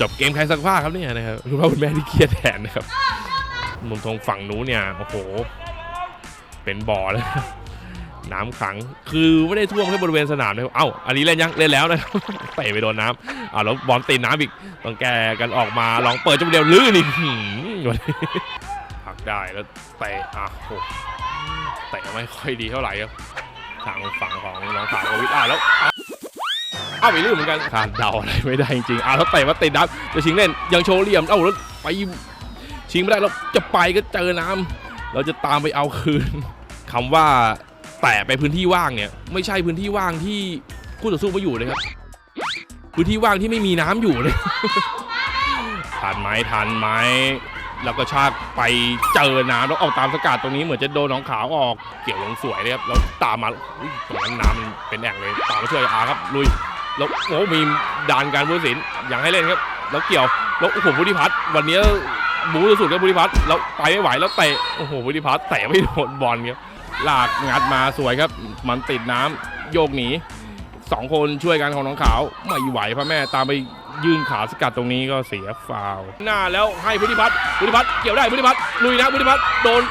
จบเกมใครสักผ้าครับเนี่ยนะครับคุณพ่อคุณแม่ที่เครียดแทนนะครับมุมทงฝั่งนู้นเนี่ยโอ้โห เป็นบ่อเลยน้ำขังคือไม่ได้ท่วมแค่บริเวณสนามนะครับเอ้าอันนี้เล่นยังเล่นแล้วนะครับเตะไปโดนน้ำอ่าแล้วบอลตีน้ำอีกต้องแก้กันออกมาลองเปิดจังเดียวลื่นอีกหืมวันนี้ผลักได้แล้วเตะอะโอ้โหเตะไม่ค่อยดีเท่าไหร่ครับทางฝั่งของน้องสาวกวิทย์อะแล้ว อ้าไปลื่นเหมือนกันคาดเดาอะไรไม่ได้จริงๆอ้าวแล้วเตะมาติดน้ำจะชิงเล่นยังโชว์เหลี่ยมเอ้าแล้วไปชิงไม่ได้แล้วจะไปก็เจอน้ำเราจะตามไปเอาคืนคำว่าแตะไปพื้นที่ว่างเนี่ย ไม่ใช่พื้นที่ว่างที่คู่ต่อสู้ไม่อยู่เลยครับพื้นที่ว่างที่ไม่มีน้ำอยู่เลยทันไหมทันไหมแล้วก็ชากไปเจอน้ำแล้วออกตามสกัดตรงนี้เหมือนจะโดนน้องขาวออกเกี่ยวลงสวยเลยครับแล้วตามมาตรงนั้นน้ำมันเป็นแอ่งเลยตามมาช่วยอาครับลุย แล้วโอ้มีด่านการผู้สินอย่างให้เล่นครับ แล้วเกี่ยวแล้วโอ้โหพุทธิพัฒน์วันนี้บู๊สุดครับพุทธิพัฒน์แล้วไปไม่ไหวแล้วเตะโอ้โหพุทธิพัฒน์เตะไม่โดนบอลครับลากงัดมาสวยครับ มันติดน้ำโยกหนีสองคนช่วยกันของน้องขาวไม่ไหวพระแม่ตามไปยื่นขาสกัดตรงนี้ก็เสียฟาวหน้าแล้วให้พุทธิพัฒน์พุทธิพัฒน์เกี่ยวได้พุทธิพัฒน์ลุยนะพุทธิพัฒน์โดน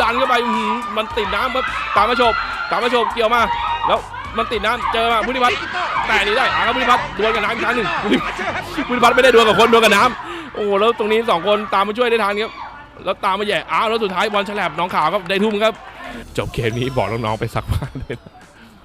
ดันเข้าไปมันติดน้ำครับตามมาโฉบตามมาโฉบเกี่ยวมาแล้ว มันติดน้ำเจอมาพุทธิพัฒน์แต่หนี่ได้อาครับพุทธิพัฒน์ดวลกับน้ำอีกครั้งหนึ่งพุทธิพุทธิพัฒน์ไม่ได้ดวลกับคนดวลกับน้ำโอ้โหแล้วตรงนี้สองคนตามมาช่วยได้ทันครับแล้วตามมาแย่อ้าวแล้วสุดท้ายบอลฉลับน้องขาวครับได้ทุ่มครับ จบเกมนี้บอกน้องๆไปซักผ้าเลยนะ